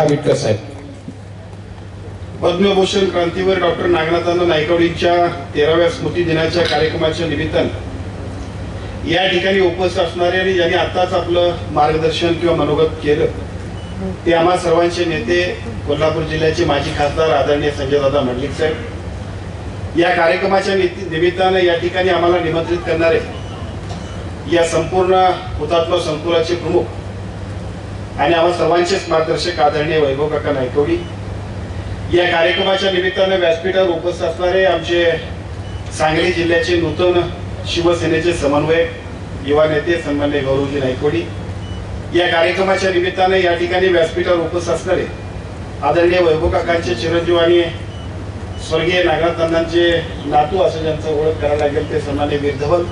आबिटकर साहेब. पद्मभूषण क्रांतीवर डॉक्टर नागनाथांना नायकवडींच्या तेराव्या स्मृती दिनाच्या कार्यक्रमाच्या निमित्तानं या ठिकाणी उपस्थित असणारे आणि ज्यांनी आताच आपलं मार्गदर्शन किंवा मनोगत केलं ते आम्हा सर्वांचे नेते कोल्हापूर जिल्ह्याचे माजी खासदार आदरणीय संजयदादा मंडलिक साहेब. या कार्यक्रमाच्या निमित्तानं या ठिकाणी आम्हाला निमंत्रित करणारे या संपूर्ण हुतात्मा संकुलाचे प्रमुख आणि आम्हा सर्वांचेच मार्गदर्शक आदरणीय वैभव काका नायकोडी या कार्यक्रमाच्या निमित्तानं व्यासपीठावर उपस्थित असणारे आमचे सांगली जिल्ह्याचे नूतन शिवसेनेचे समन्वयक युवा नेते सन्मान्य गौरवजी नायकोडी या कार्यक्रमाच्या निमित्ताने या ठिकाणी व्यासपीठावर उपस्थित असणारे आदरणीय वैभव काकांचे चिरंजीव आणि स्वर्गीय नागनाथ नातू असं ज्यांचं ओळख करायला लागेल ते सन्मान्य वीरधवल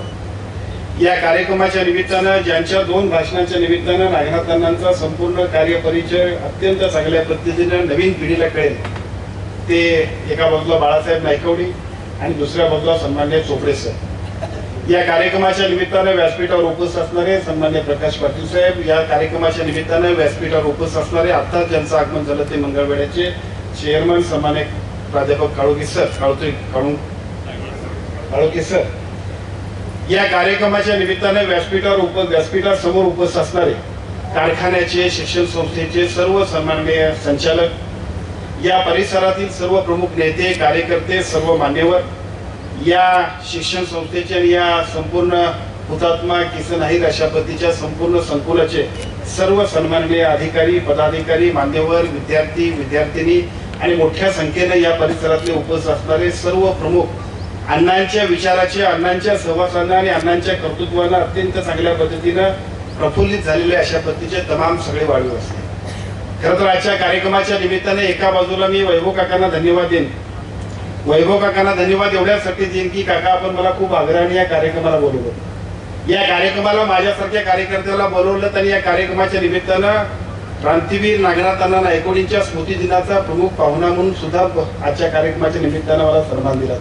या कार्यक्रमाच्या निमित्तानं ज्यांच्या दोन भाषणांच्या निमित्तानं नागनाथ संपूर्ण कार्यपरिचय अत्यंत चांगल्या पद्धतीनं नवीन पिढीला कळेल. ते एका बाजूला बाळासाहेब नायकवडी आणि दुसऱ्या बाजूला सन्मान्य चोपडे सर. या कार्यक्रमाच्या निमित्तानं व्यासपीठावर उपस्थित असणारे सन्मान्य प्रकाश पाटील साहेब या कार्यक्रमाच्या निमित्तानं व्यासपीठावर उपस्थित असणारे आता ज्यांचं आगमन झालं ते मंगळवेड्याचे चेअरमन सन्मान्य प्राध्यापक काळोगी सर काळोत्री काळू काळोगी सर. या कार्यक्रमाच्या निमित्ताने व्यासपीठावर उप व्यासपीठासमोर उपस्थित असणारे कारखान्याचे शिक्षण संस्थेचे सर्व सन्माननीय संचालक या परिसरातील सर्व प्रमुख नेते कार्यकर्ते सर्व मान्यवर या शिक्षण संस्थेचे आणि या संपूर्ण हुतात्मा किसन अहिर अशा पद्धतीच्या संपूर्ण संकुलाचे सर्व सन्माननीय अधिकारी पदाधिकारी मान्यवर विद्यार्थी विद्यार्थिनी आणि मोठ्या संख्येने या परिसरातले उपस्थित असणारे सर्व प्रमुख अण्णांच्या विचाराचे अण्णांच्या सहवासानं आणि अण्णांच्या कर्तृत्वानं अत्यंत चांगल्या पद्धतीनं प्रफुल्लित झालेले अशा पद्धतीचे तमाम सगळे वाढीव असते खरं तर आजच्या कार्यक्रमाच्या निमित्ताने एका बाजूला मी वैभव काकांना धन्यवाद देईन. वैभव काकांना धन्यवाद एवढ्यासाठी देईन की काका आपण मला खूप आग्रहाने या कार्यक्रमाला बोलवलं. या कार्यक्रमाला माझ्यासारख्या कार्यकर्त्याला बोलवलं आणि या कार्यक्रमाच्या निमित्तानं क्रांतीवीर नागनाथांना नायकोडींच्या स्मृती दिनाचा प्रमुख पाहुणा म्हणून सुद्धा आजच्या कार्यक्रमाच्या निमित्तानं मला सन्मान दिला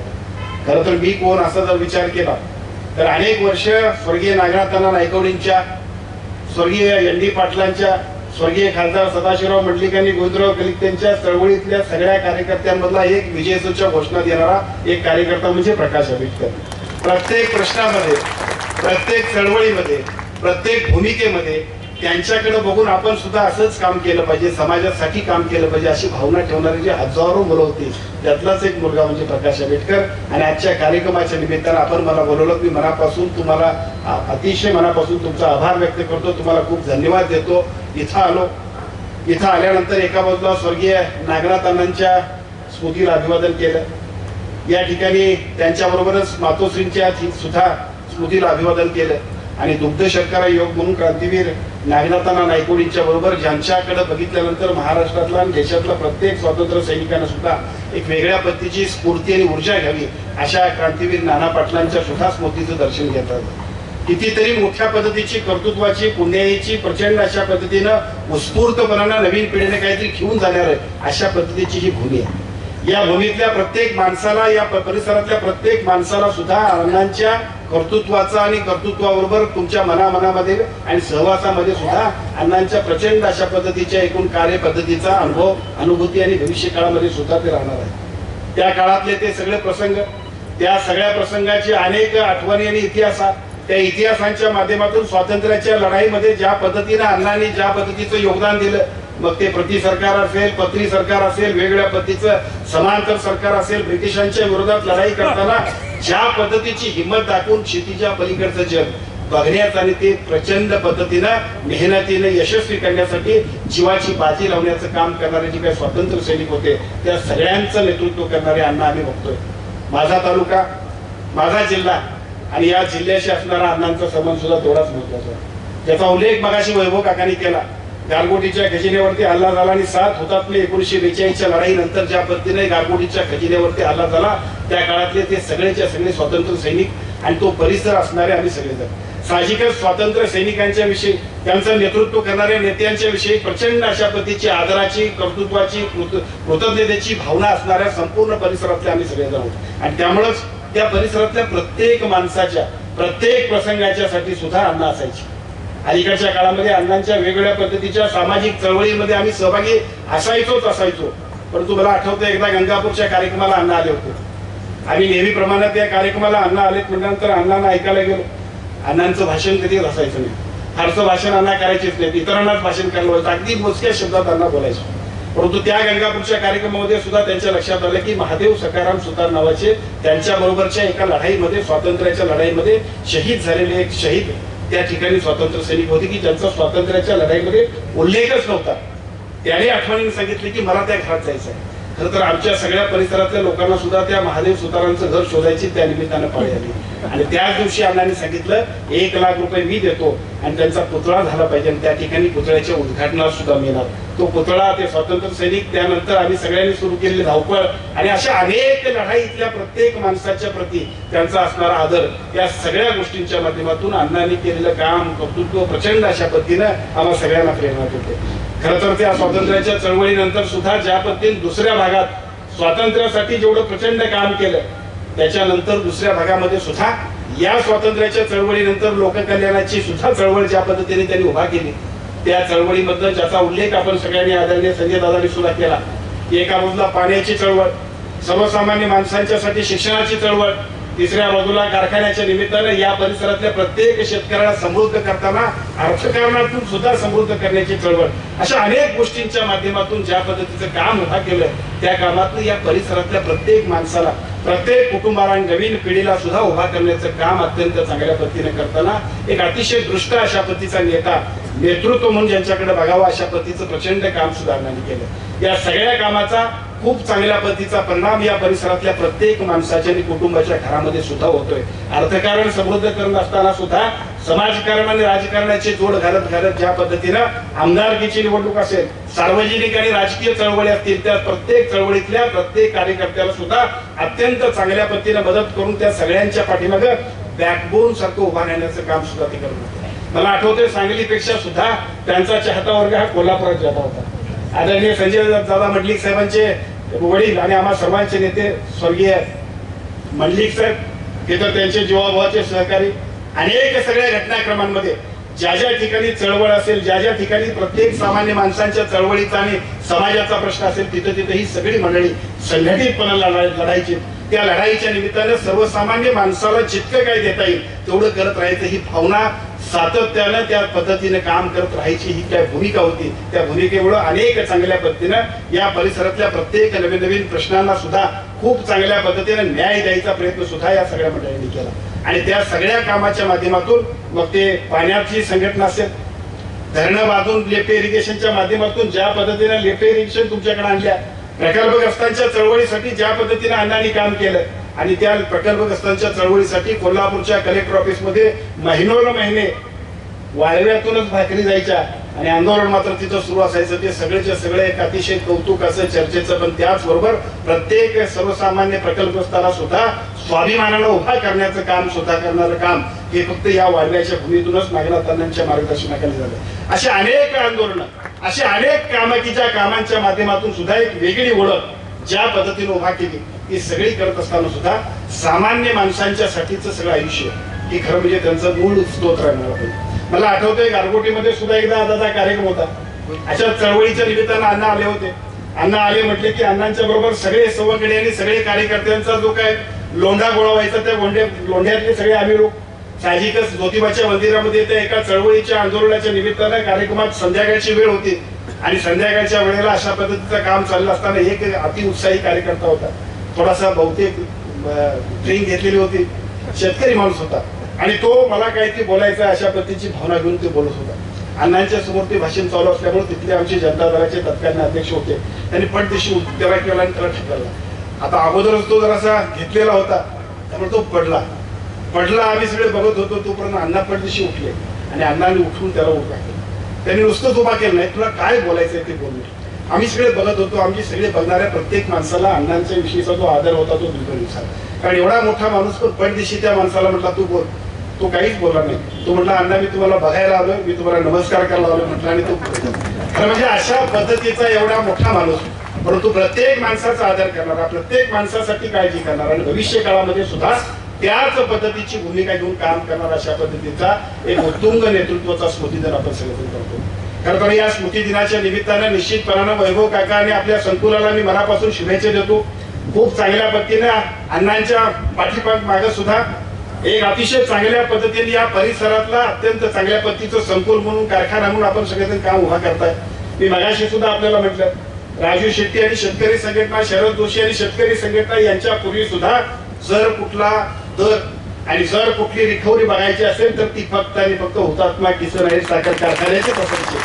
खरं तर मी कोण असा जर विचार केला तर अनेक वर्ष स्वर्गीय नागनाथांना नायकवडींच्या स्वर्गीय एन डी पाटलांच्या स्वर्गीय खासदार सदाशिवराव मंडलिकांनी गोविंदराव कलिक त्यांच्या चळवळीतल्या सगळ्या कार्यकर्त्यांमधला एक विजयसूच्या घोषणा देणारा एक कार्यकर्ता म्हणजे प्रकाश आंबेडकर. प्रत्येक प्रश्नामध्ये प्रत्येक चळवळीमध्ये प्रत्येक भूमिकेमध्ये त्यांच्याकडे बघून आपण सुद्धा असंच काम केलं पाहिजे समाजासाठी काम केलं पाहिजे अशी भावना ठेवणारे जे हजारो मुलं होती त्यातलाच एक मुलगा म्हणजे प्रकाश आंबेडकर. आणि आजच्या कार्यक्रमाच्या निमित्तानं आपण मला बोलवलं मी मनापासून तुम्हाला अतिशय मनापासून तुमचा आभार व्यक्त करतो तुम्हाला खूप धन्यवाद देतो. इथं आलो. इथं आल्यानंतर एका बाजूला स्वर्गीय नागनाथ अण्णांच्या स्मृतीला अभिवादन केलं. या ठिकाणी त्यांच्याबरोबरच मातोश्रींच्या सुद्धा स्मृतीला अभिवादन केलं. आणि दुग्ध शर्करा योग म्हणून क्रांतीवीर नागनाथांना नायकोडींच्या बरोबर ज्यांच्याकडे बघितल्यानंतर महाराष्ट्रातला आणि देशातला प्रत्येक स्वातंत्र्य सैनिकांना सुद्धा एक वेगळ्या पद्धतीची स्फूर्ती आणि ऊर्जा घ्यावी अशा क्रांतीवीर नाना पाटलांच्या सुद्धा स्मृतीचं दर्शन घेतात. कितीतरी मोठ्या पद्धतीची कर्तृत्वाची पुण्याईची प्रचंड अशा पद्धतीनं उत्स्फूर्तपणानं नवीन पिढीने काहीतरी घेऊन जाणार आहे अशा पद्धतीची ही भूमी आहे. या भूमीतल्या प्रत्येक माणसाला या परिसरातल्या प्रत्येक माणसाला सुद्धा अण्णांच्या कर्तृत्वाचा आणि कर्तृत्वाबरोबर तुमच्या मनामनामध्ये आणि सहवासामध्ये सुद्धा अण्णांच्या प्रचंड अशा पद्धतीच्या एकूण कार्यपद्धतीचा अनुभव अनुभूती आणि भविष्य काळामध्ये सुद्धा ते राहणार आहे त्या काळातले ते सगळे प्रसंग त्या सगळ्या प्रसंगाचे अनेक आठवणी आणि इतिहासात त्या इतिहासांच्या माध्यमातून स्वातंत्र्याच्या लढाईमध्ये ज्या पद्धतीने अण्णांनी ज्या पद्धतीचं योगदान दिलं मग ते प्रति सरकार असेल पत्री सरकार असेल वेगवेगळ्या पद्धतीचं समांतर सरकार असेल ब्रिटिशांच्या विरोधात लढाई करताना ज्या पद्धतीची हिंमत दाखवून शेतीच्या पलीकडचं जग बघण्यात आणि ते प्रचंड पद्धतीनं मेहनतीने यशस्वी करण्यासाठी जीवाची बाजी लावण्याचं काम करणारे जे काही स्वातंत्र्य सैनिक होते त्या सगळ्यांचं नेतृत्व करणारे अण्णा आम्ही बघतोय. माझा तालुका माझा जिल्हा आणि या जिल्ह्याशी असणारा अण्णांचा संबंध सुद्धा तेवढाच महत्त्वाचा त्याचा उल्लेख मगाशी वैभव काकांनी केला. गारगोटीच्या खजिन्यावरती हल्ला झाला आणि सात हुतात्मे एकोणीशे बेचाळीसच्या लढाईनंतर ज्या पद्धतीने गारगोटीच्या खजिन्यावरती हल्ला झाला त्या काळातले ते सगळेच्या सगळे स्वातंत्र्य सैनिक आणि तो परिसर असणारे आम्ही सगळेजण. साहजिकच स्वातंत्र्य सैनिकांच्या विषयी त्यांचं नेतृत्व करणाऱ्या नेत्यांच्या विषयी प्रचंड अशा पद्धतीची आदराची कर्तृत्वाची कृतज्ञतेची भावना असणाऱ्या संपूर्ण परिसरातले आम्ही सगळेजण आहोत. आणि त्यामुळंच त्या परिसरातल्या प्रत्येक माणसाच्या प्रत्येक प्रसंगाच्या साठी सुद्धा अन्न असायची. अलीकडच्या काळामध्ये अण्णांच्या वेगवेगळ्या पद्धतीच्या सामाजिक चळवळीमध्ये आम्ही सहभागी असायचोच असायचो. परंतु मला आठवतं एकदा गंगापूरच्या कार्यक्रमाला अण्णा आले होते. आम्ही नेहमी प्रमाणात त्या कार्यक्रमाला अण्णा आले म्हटल्यानंतर अण्णांना ऐकायला गेलो. अण्णांचं भाषण कधीच असायचं नाही. फारसं भाषण अण्णा करायचेच नाही इतरांनाच भाषण करायला व्हायचं अगदी मोजक्या शब्दात अण्णा बोलायचं. परंतु त्या गंगापूरच्या कार्यक्रमामध्ये सुद्धा त्यांच्या लक्षात आलं की महादेव सकाराम सुतार नावाचे त्यांच्या बरोबरच्या एका लढाईमध्ये स्वातंत्र्याच्या लढाईमध्ये शहीद झालेले एक शहीद त्या ठिकाणी स्वातंत्र्य सैनिक होते की ज्यांचा स्वातंत्र्याच्या लढाईमध्ये उल्लेखच नव्हता. त्याने आठवणीने सांगितले की मला त्या घरात जायचं आहे. खरं तर आमच्या सगळ्या परिसरातल्या लोकांना सुद्धा त्या महादेव सुतारांचं घर शोधायची त्या निमित्तानं पाळी आली. आणि त्याच दिवशी अण्णांनी सांगितलं एक लाख रुपये मी देतो आणि त्यांचा पुतळा झाला पाहिजे आणि त्या ठिकाणी पुतळ्याच्या उद्घाटनाला सुद्धा मिळणार. तो पुतळा ते स्वातंत्र्य सैनिक त्यानंतर आम्ही सगळ्यांनी सुरू केलेली धावपळ आणि अशा अनेक लढाई इथल्या प्रत्येक माणसाच्या प्रती त्यांचा असणारा आदर या सगळ्या गोष्टींच्या माध्यमातून अण्णांनी केलेलं काम कर्तृत्व प्रचंड अशा पद्धतीनं आम्हाला सगळ्यांना प्रेरणा देते. खरं तर त्या स्वातंत्र्याच्या चळवळीनंतर सुद्धा ज्या पद्धतीने दुसऱ्या भागात स्वातंत्र्यासाठी जेवढं प्रचंड काम केलं त्याच्यानंतर दुसऱ्या भागामध्ये सुद्धा या स्वातंत्र्याच्या चळवळीनंतर लोककल्याणाची सुद्धा चळवळ ज्या पद्धतीने त्यांनी उभा केली त्या चळवळीबद्दल ज्याचा उल्लेख आपण सगळ्यांनी आदरणीय संजय दादांनी सुद्धा केला की एका बाजूला पाण्याची चळवळ सर्वसामान्य माणसांच्यासाठी शिक्षणाची चळवळ तिसऱ्या बाजूला कारखान्याच्या निमित्तानं या परिसरातल्या प्रत्येक शेतकऱ्याला समृद्ध करताना अर्थकारणातून सुद्धा समृद्ध करण्याची चळवळ. अशा अनेक गोष्टींच्या माध्यमातून ज्या पद्धतीचं काम उभा केलं त्या कामातून या परिसरातल्या प्रत्येक माणसाला प्रत्येक कुटुंबाला आणि नवीन पिढीला सुद्धा उभा करण्याचं काम अत्यंत चांगल्या पद्धतीने करताना एक अतिशय दृष्ट अशा पद्धतीचा नेता नेतृत्व म्हणून ज्यांच्याकडे बघावं अशा पद्धतीचं प्रचंड काम सुधारणाने केलं. या सगळ्या कामाचा खूप चांगल्या पद्धतीचा परिणाम या परिसरातल्या प्रत्येक माणसाच्या आणि कुटुंबाच्या घरामध्ये सुद्धा होतोय. अर्थकारण समृद्ध करत असताना सुद्धा समाजकारण आणि राजकारणाची जोड घालत घालत ज्या पद्धतीनं आमदारकीची निवडणूक असेल सार्वजनिक आणि राजकीय चळवळी असतील त्या प्रत्येक चळवळीतल्या प्रत्येक कार्यकर्त्याला सुद्धा अत्यंत चांगल्या पद्धतीने मदत करून त्या सगळ्यांच्या पाठीमागं बॅकबोन सारखं उभा राहण्याचं काम सुद्धा ते करत मला आठवतंय सांगलीपेक्षा सुद्धा त्यांचा चाहता वर्ग हा कोल्हापुरात जाता होता. आदरणीय संजय दादा मंडलिक साहेबांचे वडील आणि आम्हा सर्वांचे नेते स्वर्गीय मंडलिक साहेब हे तर त्यांचे जीवाभावाचे सहकारी अनेक सगळ्या घटनाक्रमांमध्ये ज्या ज्या ठिकाणी चळवळ असेल ज्या ज्या ठिकाणी प्रत्येक सामान्य माणसांच्या चळवळीचा आणि समाजाचा प्रश्न असेल तिथं तिथं ही सगळी मंडळी संघटितपणे लढायची. त्या लढाईच्या निमित्तानं सर्वसामान्य माणसाला जितकं काय देता येईल तेवढं करत राहायचं ही भावना सातत्यानं त्या पद्धतीने काम करत राहायची ही काय भूमिका होती. त्या भूमिकेमुळे अनेक चांगल्या पद्धतीनं या परिसरातल्या प्रत्येक नवीन नवीन प्रश्नांना सुद्धा खूप चांगल्या पद्धतीने न्याय द्यायचा प्रयत्न सुद्धा या सगळ्या मंडळींनी केला. आणि त्या सगळ्या कामाच्या माध्यमातून मग ते पाण्याची संघटना असेल धरणं बांधून लेफ्ट इरिगेशनच्या माध्यमातून ज्या पद्धतीने लेफ्ट इरिगेशन तुमच्याकडे आणल्या प्रकल्पग्रस्तांच्या चळवळीसाठी ज्या पद्धतीने अण्णांनी काम केलं आणि त्या प्रकल्पग्रस्तांच्या चळवळीसाठी कोल्हापूरच्या कलेक्टर ऑफिसमध्ये महिनोन महिने वाळव्यातूनच भाकरी जायच्या. आणि आंदोलन मात्र तिथं सुरू असायचं. ते सगळेचे सगळे एक अतिशय कौतुक असं चर्चेचं पण त्याचबरोबर प्रत्येक सर्वसामान्य प्रकल्पस्थाला सुद्धा स्वाभिमानाला उभा करण्याचं काम सुद्धा करणारं काम हे फक्त या वाळव्याच्या भूमीतूनच नागनाथांच्या मार्गदर्शनाखाली झालं. असे अनेक आंदोलनं अशी अनेक कामं की ज्या कामांच्या माध्यमातून सुद्धा एक वेगळी ओळख ज्या पद्धतीने उभा केली ती सगळी करत असताना सुद्धा सामान्य माणसांच्या साठीचं सगळं आयुष्य हे खरं म्हणजे त्यांचं मूळ स्तोत्र आहे मला पाहिजे मला आठवतंय गारगोटीमध्ये सुद्धा एकदा दादा कार्यक्रम होता. अशा चळवळीच्या निमित्तानं अण्णा आले होते. अण्णा आले म्हटले की अण्णांच्या बरोबर सगळे सवकडे आणि सगळे कार्यकर्त्यांचा जो काय लोंढा गोळा व्हायचा त्या लोंढ्या लोंढ्यातले सगळे आम्ही लोक साहजिकच ज्योतिबाच्या मंदिरामध्ये त्या एका चळवळीच्या आंदोलनाच्या निमित्तानं कार्यक्रमात संध्याकाळची वेळ होती. आणि संध्याकाळच्या वेळेला अशा पद्धतीचं काम चाललं असताना एक अति उत्साही कार्यकर्ता होता. थोडासा बहुतेक ड्रिंक घेतलेली होती. शेतकरी माणूस होता. आणि तो मला काहीतरी बोलायचं अशा पद्धतीची भावना घेऊन ते बोलत होता. अण्णांच्या समोर ते भाषण चालू असल्यामुळे तिथले आमचे जनता दलाचे तत्कालीन अध्यक्ष होते. त्यांनी पटदिशी उत्तरा केला आणि त्याला ठेवला. आता अगोदरच तो जरासा घेतलेला होता. त्यामुळे तो पडला. पडला आम्ही सगळे बघत होतो तोपर्यंत अण्णा पडदिशी उठले. आणि अण्णाने उठून त्याला उभा केला. त्यांनी नुसतंच उभा केलं नाही. तुला काय बोलायचंय ते बोलले आम्ही सगळे बघत होतो. आमची सगळे बघणाऱ्या प्रत्येक माणसाला अण्णांच्या विषयीचा जो आदर होता तो बिलकुल कारण एवढा मोठा माणूस पण पडदिशी त्या माणसाला म्हटला तू बोल. तो काहीच बोलला नाही. तो म्हटला अण्णा मी तुम्हाला बघायला आलोय मी तुम्हाला नमस्कार करायला आलोय म्हटलं आणि तो खरं म्हणजे अशा पद्धतीचा एवढा मोठा माणूस परंतु प्रत्येक माणसाचा आदर करणारा प्रत्येक माणसासाठी काळजी करणारा आणि भविष्य काळामध्ये सुद्धा त्याच पद्धतीची भूमिका घेऊन काम करणार अशा पद्धतीचा एक उत्तुंग नेतृत्वाचा स्मृती दिन आपण सगळं करतो. खरं तर या स्मृती दिनाच्या निमित्तानं निश्चितपणानं वैभव काका आणि आपल्या संकुलाला मी मनापासून शुभेच्छा देतो. खूप चांगल्या पद्धतीने अण्णांच्या पाठीपाठ मागे सुद्धा एक अतिशय चांगल्या पद्धतीने या परिसरातला अत्यंत चांगल्या पद्धतीचं संकुल म्हणून कारखाना म्हणून आपण सगळेजण काम उभा करताय. मी मगाशी सुद्धा आपल्याला म्हटलं राजू शेट्टी आणि शेतकरी संघटना शरद जोशी आणि शेतकरी संघटना यांच्या पूर्वी सुद्धा जर कुठला दर आणि जर कुठली रिकव्हरी बघायची असेल तर ती फक्त आणि फक्त हुतात्मा किसन आहे साखर कारखान्याचे असायची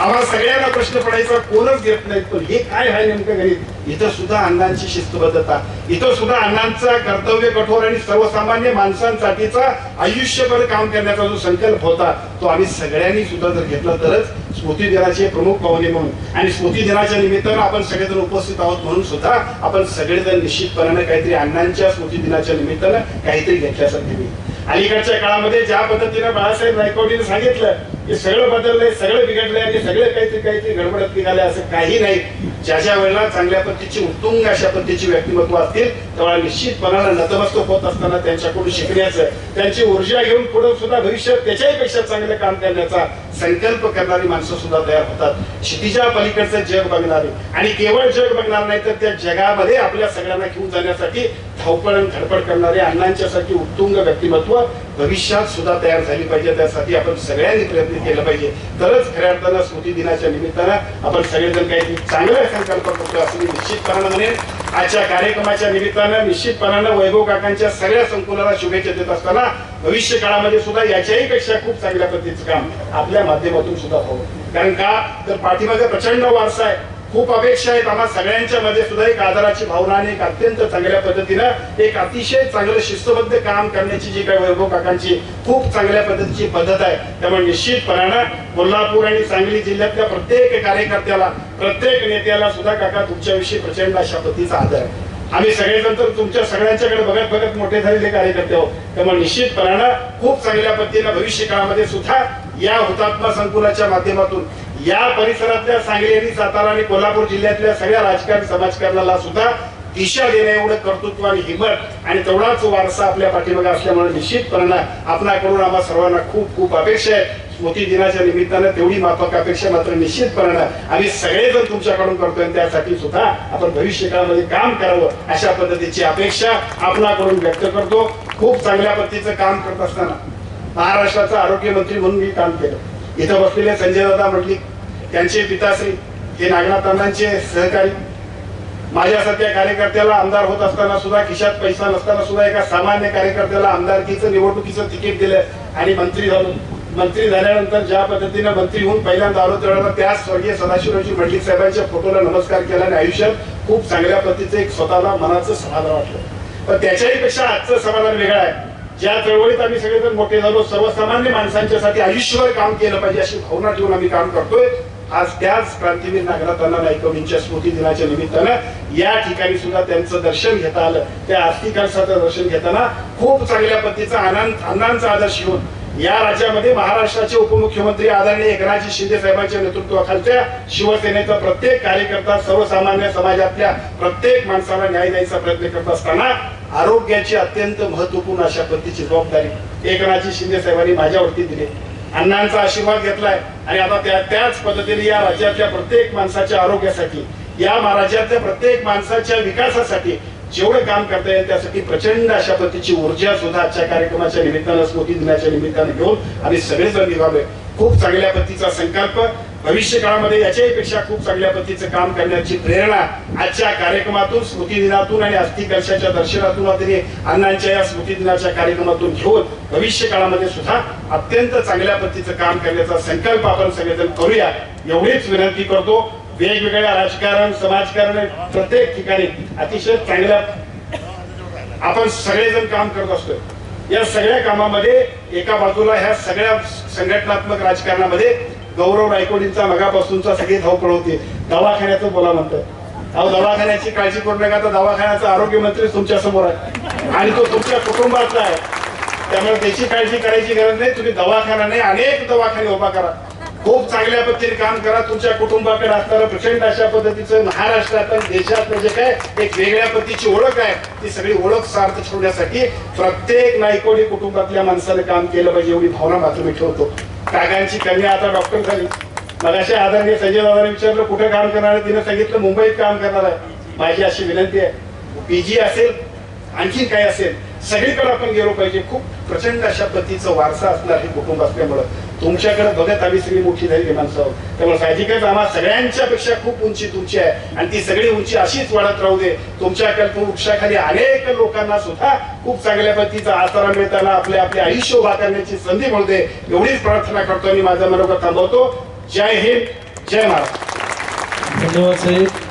आम्हाला सगळ्यांना प्रश्न पडायचा कोणच घेत नाहीत. पण हे काय आहे नेमकं गणित इथं सुद्धा अण्णांची शिस्तबद्धता. इथं सुद्धा अण्णांचा कर्तव्य कठोर आणि सर्वसामान्य माणसांसाठीचा आयुष्यभर काम करण्याचा जो संकल्प होता तो आम्ही सगळ्यांनी सुद्धा जर घेतला तरच स्मृती दिनाचे प्रमुख पाहुणे म्हणून. आणि स्मृती दिनाच्या निमित्तानं आपण सगळेजण उपस्थित आहोत म्हणून सुद्धा आपण सगळेजण निश्चितपणाने काहीतरी अण्णांच्या स्मृती दिनाच्या निमित्तानं काहीतरी घेतल्यासारखे मी अलीकडच्या काळामध्ये ज्या पद्धतीने बाळासाहेब नायकवडीने सांगितलं की सगळं बदललंय सगळं बिघडलंय आणि सगळं काहीतरी काहीतरी गडबडत निघाले असं काही नाही. ज्या ज्या वेळेला चांगल्या पद्धतीची उत्तुंग अशा पद्धतीची व्यक्तिमत्व असतील तेव्हा निश्चितपणानं नतमस्तक होत असताना त्यांच्याकडून शिकण्याचं त्यांची ऊर्जा घेऊन पुढे सुद्धा भविष्यात त्याच्याही पेक्षा चांगलं काम करण्याचा संकल्प करणारी माणसं सुद्धा तयार होतात. क्षितिजा पलीकडचं जग बघणारे. आणि केवळ जग बघणार नाही तर त्या जगामध्ये आपल्या सगळ्यांना घेऊन जाण्यासाठी धावपळ आणि धडपड करणारे अण्णांच्यासाठी उत्तुंग व्यक्तिमत्व भविष्यात सुद्धा तयार झाली पाहिजे. त्यासाठी आपण सगळ्यांनी प्रयत्न केला पाहिजे. तरच खऱ्या अर्थानं स्मृती दिनाच्या निमित्तानं आपण सगळेजण काही चांगला संकल्प करतो असं मी निश्चितपणानं म्हणेन. आजच्या कार्यक्रमाच्या निमित्तानं निश्चितपणानं वैभव काकांच्या सगळ्या संकुलाला शुभेच्छा देत असताना भविष्य काळामध्ये सुद्धा याच्याही पेक्षा खूप चांगल्या पद्धतीचं काम आपल्या माध्यमातून सुद्धा व्हावं कारण का? तर पाठीमागे प्रचंड वारसा आहे. खूप अपेक्षा आहेत आम्हाला सगळ्यांच्या मध्ये सुद्धा. एक आदराची भावना आणि एक अत्यंत चांगल्या पद्धतीनं एक अतिशय चांगलं शिस्तबद्ध काम करण्याची जी काही वैभव काकांची खूप चांगल्या पद्धतीची पद्धत आहे. त्यामुळे निश्चितपणानं कोल्हापूर आणि सांगली जिल्ह्यातल्या प्रत्येक कार्यकर्त्याला प्रत्येक नेत्याला सुद्धा काका तुमच्याविषयी प्रचंड अशा पद्धतीचा आदर आहे. आम्ही सगळेजण तर तुमच्या सगळ्यांच्याकडे बघत बघत मोठे झालेले कार्यकर्ते आहोत. त्यामुळे निश्चितपणानं खूप चांगल्या पद्धतीनं भविष्य काळामध्ये सुद्धा या हुतात्मा संकुलाच्या माध्यमातून या परिसरातल्या सांगली आणि सातारा आणि कोल्हापूर जिल्ह्यातल्या सगळ्या राजकारण समाजकारणाला सुद्धा दिशा देण्या एवढं कर्तृत्व आणि हिंमत आणि तेवढाच वारसा आपल्या पाठीमागे असल्यामुळे निश्चितपणे आपणाकडून आम्हा सर्वांना खूप खूप अपेक्षा आहे. स्मृती दिनाच्या निमित्तानं तेवढी माफक अपेक्षा मात्र निश्चितपणे आम्ही सगळेजण तुमच्याकडून करतोय त्यासाठी सुद्धा आपण भविष्य काळामध्ये काम करावं अशा पद्धतीची अपेक्षा आपणाकडून व्यक्त करतो. खूप चांगल्या पद्धतीचं काम करत असताना महाराष्ट्राचा आरोग्य मंत्री म्हणून मी काम केलं. इथं बसलेले संजय दादा म्हटली त्यांचे पिताश्री हे नागनाथ अण्णांचे सहकारी माझ्यासारख्या कार्यकर्त्याला आमदार होत असताना सुद्धा खिशात पैसा नसताना सुद्धा एका सामान्य कार्यकर्त्याला आमदारकीचं निवडणुकीचं तिकीट दिलं आणि मंत्री झालो. मंत्री झाल्यानंतर ज्या पद्धतीने मंत्री होऊन पहिल्यांदा आलो त्यावेळेला त्या स्वर्गीय सदाशिवरावजी मंडलिक साहेबांच्या फोटोला नमस्कार केला आणि आयुष्यात खूप चांगल्या पद्धतीचं एक स्वतःला मनाचं समाधान वाटलं. पण त्याच्याही पेक्षा आजचं समाधान वेगळं आहे. ज्या चळवळीत आम्ही सगळेजण मोठे झालो सर्वसामान्य माणसांच्यासाठी आयुष्यभर काम केलं पाहिजे अशी भावना ठेवून आम्ही काम करतोय. आज त्याच क्रांतीवीर नागनाथांना नायकवडींच्या स्मृती दिनाच्या निमित्तानं या ठिकाणी सुद्धा त्यांचं दर्शन घेता आलं. त्या आस्ती कळसाचं दर्शन घेताना खूप चांगल्या पद्धतीचा आनंद अण्णांचा आदर्श घेऊन या राज्यामध्ये महाराष्ट्राचे उपमुख्यमंत्री आदरणीय एकनाथजी शिंदे साहेबांच्या नेतृत्वाखालच्या शिवसेनेचा प्रत्येक कार्यकर्ता सर्वसामान्य समाजातल्या प्रत्येक माणसाला न्याय द्यायचा प्रयत्न करत असताना आरोग्याची अत्यंत महत्त्वपूर्ण अशा पद्धतीची जबाबदारी एकनाथजी शिंदे साहेबांनी माझ्यावरती दिली. अण्णांचा आशीर्वाद घेतलाय. आणि आता त्या त्याच पद्धतीने या राज्यातल्या प्रत्येक माणसाच्या आरोग्यासाठी या राज्यातल्या प्रत्येक माणसाच्या विकासासाठी जेवढं काम करता येईल त्यासाठी प्रचंड अशा पद्धतीची ऊर्जा सुद्धा आजच्या कार्यक्रमाच्या निमित्तानं स्मृती दिनाच्या निमित्तानं घेऊन आम्ही सगळेजण निघालोय खूप चांगल्या पद्धतीचा संकल्प भविष्य काळामध्ये याच्याही पेक्षा खूप चांगल्या पद्धतीचं काम करण्याची प्रेरणा आजच्या कार्यक्रमातून स्मृती दिनातून आणि अस्थिकलशाच्या दर्शनातून आणि अण्णांच्या या स्मृती दिनाच्या कार्यक्रमातून घेऊन भविष्य काळामध्ये सुद्धा अत्यंत चांगल्या पद्धतीचं काम करण्याचा संकल्प आपण सगळेजण करूया. एवढीच विनंती करतो. वेगवेगळ्या राजकारण समाजकारण प्रत्येक ठिकाणी अतिशय चांगल्या आपण सगळेजण काम करत असतोय. या सगळ्या कामामध्ये एका बाजूला ह्या सगळ्या संघटनात्मक राजकारणामध्ये गौरव रायकोडींचा मगापासूनचा सगळी धावपळ होते दवाखान्याचं बोला म्हणतोय अहो दवाखान्याची काळजी करू नका तर दवाखान्याचा आरोग्य मंत्री तुमच्यासमोर आहे. आणि तो तुमच्या कुटुंबातला आहे. त्यामुळे त्याची काळजी करायची गरज नाही तुम्ही दवाखाना नाही अनेक दवाखाने उभा करा. खूप चांगल्या पद्धतीने काम करा तुमच्या कुटुंबाकडे असणारं प्रचंड अशा पद्धतीचं महाराष्ट्रात आणि देशात जे काय एक वेगळ्या पद्धतीची ओळख आहे ती सगळी ओळख सार्थ ठेवण्यासाठी प्रत्येक नायकोडी कुटुंबातल्या माणसाने काम केलं पाहिजे एवढी भावना मात्र मी ठेवतो. काकांची कन्या आता डॉक्टर झाली. मगाशी आदरणीय संजय दादाने विचारलं कुठे काम करणार आहे? तिने सांगितलं मुंबईत काम करणार आहे. माझी अशी विनंती आहे पीजी असेल आणखी काय असेल सगळीकडे आपण गेलो पाहिजे. खूप प्रचंड अशा पद्धतीचा वारसा असणार हे कुटुंब असल्यामुळं. तुमच्याकडे बघत आम्ही सगळी मोठी झालेली माणसं आहोत. त्यामुळे साहजिकच आम्हा सगळ्यांच्या पेक्षा खूप उंची तुमची आहे. आणि ती सगळी उंची अशीच वाढत राहू दे. तुमच्या कल्पवृक्षाखाली अनेक लोकांना सुद्धा खूप चांगल्या पद्धतीचा आसारा मिळताना आपले आपले आयुष्य उभा करण्याची संधी मिळते दे. एवढीच प्रार्थना करतो आणि माझा मनोगत थांबवतो. जय हिंद. जय महाराज धन्यवाद साहेब.